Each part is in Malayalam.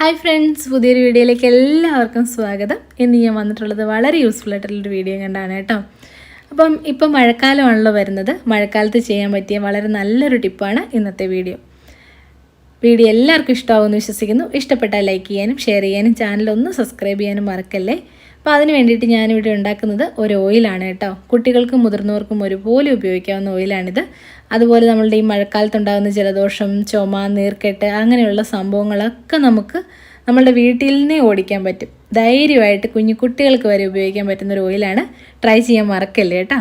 ഹായ് ഫ്രണ്ട്സ് പുതിയൊരു വീഡിയോയിലേക്ക് എല്ലാവർക്കും സ്വാഗതം. ഇന്ന് ഞാൻ വന്നിട്ടുള്ളത് വളരെ യൂസ്ഫുൾ ആയിട്ടുള്ളൊരു വീഡിയോ കണ്ടാണ് കേട്ടോ. അപ്പം ഇപ്പം മഴക്കാലമാണല്ലോ വരുന്നത്. മഴക്കാലത്ത് ചെയ്യാൻ പറ്റിയ വളരെ നല്ലൊരു ടിപ്പാണ് ഇന്നത്തെ വീഡിയോ. വീഡിയോ എല്ലാവർക്കും ഇഷ്ടമാവുമെന്ന് വിശ്വസിക്കുന്നു. ഇഷ്ടപ്പെട്ടാൽ ലൈക്ക് ചെയ്യാനും ഷെയർ ചെയ്യാനും ചാനൽ ഒന്ന് സബ്സ്ക്രൈബ് ചെയ്യാനും മറക്കല്ലേ? അപ്പോൾ അതിന് വേണ്ടിയിട്ട് ഞാനിവിടെ ഉണ്ടാക്കുന്നത് ഒരു ഓയിലാണ് കേട്ടോ. കുട്ടികൾക്കും മുതിർന്നവർക്കും ഒരുപോലെ ഉപയോഗിക്കാവുന്ന ഓയിലാണിത് അതുപോലെ നമ്മളുടെ ഈ മഴക്കാലത്തുണ്ടാകുന്ന ജലദോഷം ചുമ നീർക്കെട്ട് അങ്ങനെയുള്ള സംഭവങ്ങളൊക്കെ നമുക്ക് നമ്മളുടെ വീട്ടിൽ നിന്നേ ഓടിക്കാൻ പറ്റും. ധൈര്യമായിട്ട് കുഞ്ഞു കുട്ടികൾക്ക് വരെ ഉപയോഗിക്കാൻ പറ്റുന്ന ഒരു ഓയിലാണ് ട്രൈ ചെയ്യാൻ മറക്കല്ലേ കേട്ടോ.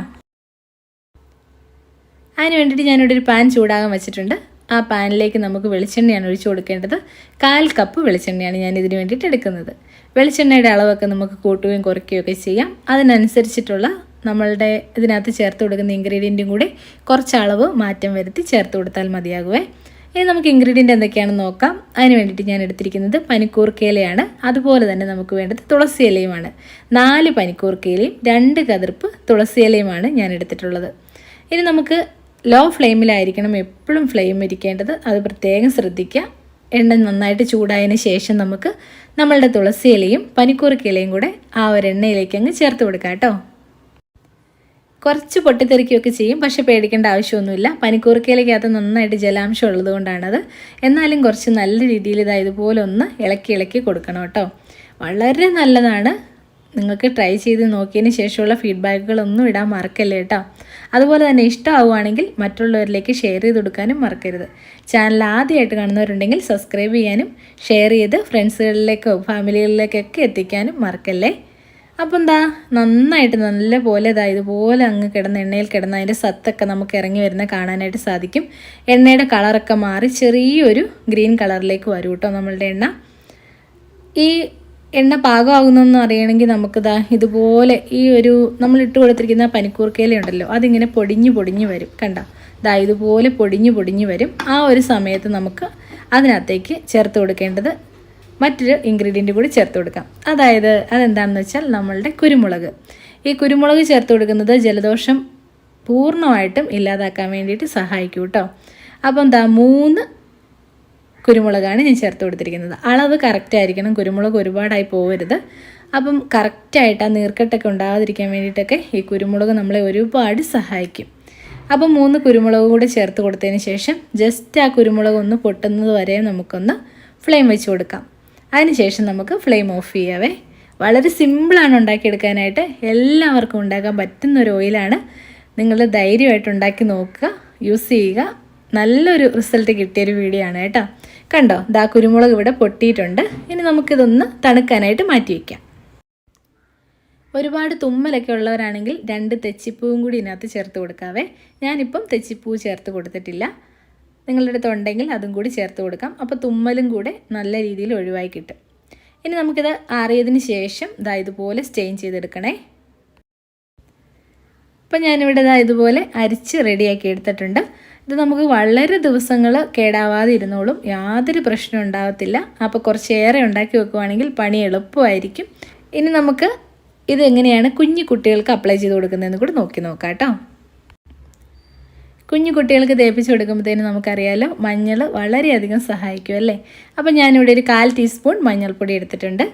അതിന് വേണ്ടിയിട്ട് ഞാനിവിടെ ഒരു പാൻ ചൂടാകാൻ വെച്ചിട്ടുണ്ട്. ആ പാനിലേക്ക് നമുക്ക് വെളിച്ചെണ്ണയാണ് ഒഴിച്ചു കൊടുക്കേണ്ടത്. കാൽ കപ്പ് വെളിച്ചെണ്ണയാണ് ഞാൻ ഇതിന് വേണ്ടിയിട്ട് എടുക്കുന്നത്. വെളിച്ചെണ്ണയുടെ അളവൊക്കെ നമുക്ക് കൂട്ടുകയും കുറയ്ക്കുകയും ഒക്കെ ചെയ്യാം. അതിനനുസരിച്ചിട്ടുള്ള നമ്മളുടെ ഇതിനകത്ത് ചേർത്ത് കൊടുക്കുന്ന ഇൻഗ്രീഡിയന്റും കൂടി കുറച്ച് അളവ് മാറ്റം വരുത്തി ചേർത്ത് കൊടുത്താൽ മതിയാകുവേ. ഇനി നമുക്ക് ഇൻഗ്രീഡിയന്റ് എന്തൊക്കെയാണെന്ന് നോക്കാം. അതിന് വേണ്ടിയിട്ട് ഞാൻ എടുത്തിരിക്കുന്നത് പനിക്കൂർക്കയിലയാണ് അതുപോലെ തന്നെ നമുക്ക് വേണ്ടത് തുളസി ഇലയുമാണ്. നാല് പനിക്കൂർക്കയിലയും രണ്ട് കതിർപ്പ് തുളസി ഇലയുമാണ് ഞാൻ എടുത്തിട്ടുള്ളത്. ഇനി നമുക്ക് ലോ ഫ്ലെയിമിലായിരിക്കണം എപ്പോഴും ഫ്ലെയിം ഇരിക്കേണ്ടത്. അത് പ്രത്യേകം ശ്രദ്ധിക്കുക. എണ്ണ നന്നായിട്ട് ചൂടായതിന് ശേഷം നമുക്ക് നമ്മളുടെ തുളസി ഇലയും പനിക്കൂർക്ക ഇലയും കൂടെ ആ ഒരു എണ്ണയിലേക്ക് അങ്ങ് ചേർത്ത് കൊടുക്കാം കേട്ടോ. കുറച്ച് പൊട്ടിത്തെറിക്കുകയൊക്കെ ചെയ്യും. പക്ഷെ പേടിക്കേണ്ട ആവശ്യമൊന്നുമില്ല. പനിക്കൂർക്കയിലേക്കകത്ത് നന്നായിട്ട് ജലാംശം ഉള്ളത് കൊണ്ടാണത്. എന്നാലും കുറച്ച് നല്ല രീതിയിൽ ഇതായതുപോലെ ഒന്ന് ഇളക്കി ഇളക്കി കൊടുക്കണം കേട്ടോ. വളരെ നല്ലതാണ്. നിങ്ങൾക്ക് ട്രൈ ചെയ്ത് നോക്കിയതിന് ശേഷമുള്ള ഫീഡ്ബാക്കുകളൊന്നും ഇടാൻ മറക്കല്ലേ കേട്ടോ. അതുപോലെ തന്നെ ഇഷ്ടമാവുകയാണെങ്കിൽ മറ്റുള്ളവരിലേക്ക് ഷെയർ ചെയ്ത് കൊടുക്കാനും മറക്കരുത്. ചാനൽ ആദ്യമായിട്ട് കാണുന്നവരുണ്ടെങ്കിൽ സബ്സ്ക്രൈബ് ചെയ്യാനും ഷെയർ ചെയ്ത് ഫ്രണ്ട്സുകളിലേക്കോ ഫാമിലികളിലേക്കൊക്കെ എത്തിക്കാനും മറക്കല്ലേ? അപ്പം എന്താ നന്നായിട്ട് നല്ല പോലെ ഇതാ ഇതുപോലെ അങ്ങ് കിടന്ന് എണ്ണയിൽ കിടന്ന് അതിന്റെ സത്തൊക്കെ നമുക്ക് ഇറങ്ങി വരുന്ന കാണാനായിട്ട് സാധിക്കും. എണ്ണയുടെ കളറൊക്കെ മാറി ചെറിയൊരു ഗ്രീൻ കളറിലേക്ക് വരും കേട്ടോ നമ്മളുടെ എണ്ണ. ഈ എണ്ണ പാകമാകുന്നതെന്ന് അറിയണമെങ്കിൽ നമുക്കിതാ ഇതുപോലെ ഈ ഒരു നമ്മൾ ഇട്ട് കൊടുത്തിരിക്കുന്ന പനിക്കൂർക്കയില ഉണ്ടല്ലോ അതിങ്ങനെ പൊടിഞ്ഞു പൊടിഞ്ഞു വരും. കണ്ട? ഇതാ ഇതുപോലെ പൊടിഞ്ഞു പൊടിഞ്ഞു വരും. ആ ഒരു സമയത്ത് നമുക്ക് അതിനകത്തേക്ക് ചേർത്ത് കൊടുക്കേണ്ടത് മറ്റൊരു ഇൻഗ്രീഡിയന്റ് കൂടി ചേർത്ത് കൊടുക്കാം. അതായത് അതെന്താണെന്ന് വെച്ചാൽ നമ്മളുടെ കുരുമുളക്. ഈ കുരുമുളക് ചേർത്ത് കൊടുക്കുന്നത് ജലദോഷം പൂർണമായിട്ടും ഇല്ലാതാക്കാൻ വേണ്ടിയിട്ട് സഹായിക്കും കേട്ടോ. അപ്പം എന്താ മൂന്ന് കുരുമുളകാണ് ഞാൻ ചേർത്ത് കൊടുത്തിരിക്കുന്നത്. അളവ് കറക്റ്റ് ആയിരിക്കണം. കുരുമുളക് ഒരുപാടായി പോകരുത് അപ്പം കറക്റ്റായിട്ട് ആ നീർക്കെട്ടൊക്കെ ഉണ്ടാകാതിരിക്കാൻ വേണ്ടിയിട്ടൊക്കെ ഈ കുരുമുളക് നമ്മളെ ഒരുപാട് സഹായിക്കും. അപ്പം മൂന്ന് കുരുമുളക് കൂടെ ചേർത്ത് കൊടുത്തതിന് ശേഷം ജസ്റ്റ് ആ കുരുമുളക് ഒന്ന് പൊട്ടുന്നത് വരെ നമുക്കൊന്ന് ഫ്ലെയിം വെച്ച് കൊടുക്കാം. അതിനുശേഷം നമുക്ക് ഫ്ലെയിം ഓഫ് ചെയ്യാവേ. വളരെ സിമ്പിളാണ് ഉണ്ടാക്കിയെടുക്കാനായിട്ട്. എല്ലാവർക്കും ഉണ്ടാക്കാൻ പറ്റുന്ന ഒരു ഓയിലാണ് നിങ്ങൾ ധൈര്യമായിട്ട് ഉണ്ടാക്കി നോക്കുക യൂസ് ചെയ്യുക. നല്ലൊരു റിസൾട്ട് കിട്ടിയൊരു വീഡിയോ ആണ് കേട്ടോ. കണ്ടോ? ദാ കുരുമുളക് ഇവിടെ പൊട്ടിയിട്ടുണ്ട്. ഇനി നമുക്കിതൊന്ന് തണുക്കാനായിട്ട് മാറ്റി വയ്ക്കാം ഒരുപാട് തുമ്മലൊക്കെ ഉള്ളവരാണെങ്കിൽ രണ്ട് തെച്ചിപ്പൂവും കൂടി ഇതിനകത്ത് ചേർത്ത് കൊടുക്കാവേ. ഞാനിപ്പം തെച്ചിപ്പൂ ചേർത്ത് കൊടുത്തിട്ടില്ല. നിങ്ങളുടെ അടുത്ത് ഉണ്ടെങ്കിൽ അതും കൂടി ചേർത്ത് കൊടുക്കാം. അപ്പോൾ തുമ്മലും കൂടെ നല്ല രീതിയിൽ ഒഴിവായി കിട്ടും. ഇനി നമുക്കിത് ആറിയതിന് ശേഷം ഇതാ ഇതുപോലെ സ്റ്റെയിൻ ചെയ്തെടുക്കണേ. അപ്പം ഞാനിവിടെ ഇതാ ഇതുപോലെ അരിച്ച് റെഡിയാക്കി എടുത്തിട്ടുണ്ട്. ഇത് നമുക്ക് വളരെ ദിവസങ്ങൾ കേടാവാതെ ഇരുന്നോളും. യാതൊരു പ്രശ്നം ഉണ്ടാകത്തില്ല അപ്പോൾ കുറച്ചേറെ ഉണ്ടാക്കി വെക്കുവാണെങ്കിൽ പണി എളുപ്പമായിരിക്കും. ഇനി നമുക്ക് ഇത് എങ്ങനെയാണ് കുഞ്ഞു കുട്ടികൾക്ക് അപ്ലൈ ചെയ്ത് കൊടുക്കുന്നതെന്ന് കൂടി നോക്കി നോക്കാം കേട്ടോ. കുഞ്ഞു കുട്ടികൾക്ക് തേപ്പിച്ച് കൊടുക്കുമ്പോഴത്തേനും നമുക്കറിയാലോ മഞ്ഞൾ വളരെയധികം സഹായിക്കും അല്ലേ? അപ്പോൾ ഞാനിവിടെ ഒരു കാൽ ടീസ്പൂൺ മഞ്ഞൾപ്പൊടി എടുത്തിട്ടുണ്ട്.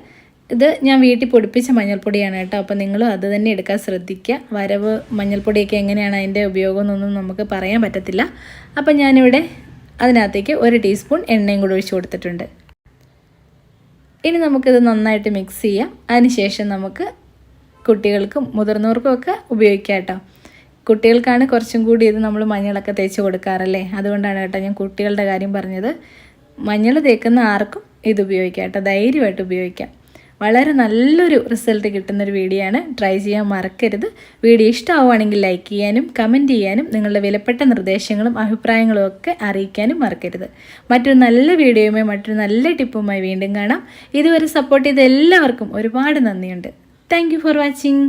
ഇത് ഞാൻ വീട്ടിൽ പൊടിപ്പിച്ച മഞ്ഞൾപ്പൊടിയാണ് കേട്ടോ. അപ്പോൾ നിങ്ങളും അത് തന്നെ എടുക്കാൻ ശ്രദ്ധിക്കുക. വരവ് മഞ്ഞൾപ്പൊടിയൊക്കെ എങ്ങനെയാണ് അതിന്റെ ഉപയോഗം എന്നൊന്നും നമുക്ക് പറയാൻ പറ്റത്തില്ല. അപ്പം ഞാനിവിടെ അതിനകത്തേക്ക് ഒരു ടീസ്പൂൺ എണ്ണയും കൂടി ഒഴിച്ച് കൊടുത്തിട്ടുണ്ട്. ഇനി നമുക്കിത് നന്നായിട്ട് മിക്സ് ചെയ്യാം. അതിനുശേഷം നമുക്ക് കുട്ടികൾക്കും മുതിർന്നവർക്കും ഒക്കെ ഉപയോഗിക്കാം കേട്ടോ. കുട്ടികൾക്കാണ് കുറച്ചും കൂടി ഇത് നമ്മൾ മഞ്ഞളൊക്കെ തേച്ച് കൊടുക്കാറല്ലേ? അതുകൊണ്ടാണ് കേട്ടോ ഞാൻ കുട്ടികളുടെ കാര്യം പറഞ്ഞത്. മഞ്ഞൾ തേക്കുന്ന ആർക്കും ഇത് ഉപയോഗിക്കാം കേട്ടോ. ധൈര്യമായിട്ട് ഉപയോഗിക്കാം. വളരെ നല്ലൊരു റിസൾട്ട് കിട്ടുന്നൊരു വീഡിയോ ആണ്. ട്രൈ ചെയ്യാൻ മറക്കരുത്. വീഡിയോ ഇഷ്ടമാവുകയാണെങ്കിൽ ലൈക്ക് ചെയ്യാനും കമന്റ് ചെയ്യാനും നിങ്ങളുടെ വിലപ്പെട്ട നിർദ്ദേശങ്ങളും അഭിപ്രായങ്ങളും ഒക്കെ അറിയിക്കാനും മറക്കരുത്. മറ്റൊരു നല്ല വീഡിയോയുമായി മറ്റൊരു നല്ല ടിപ്പുമായി വീണ്ടും കാണാം. ഇതുവരെ സപ്പോർട്ട് ചെയ്ത എല്ലാവർക്കും ഒരുപാട് നന്ദിയുണ്ട്. Thank for watching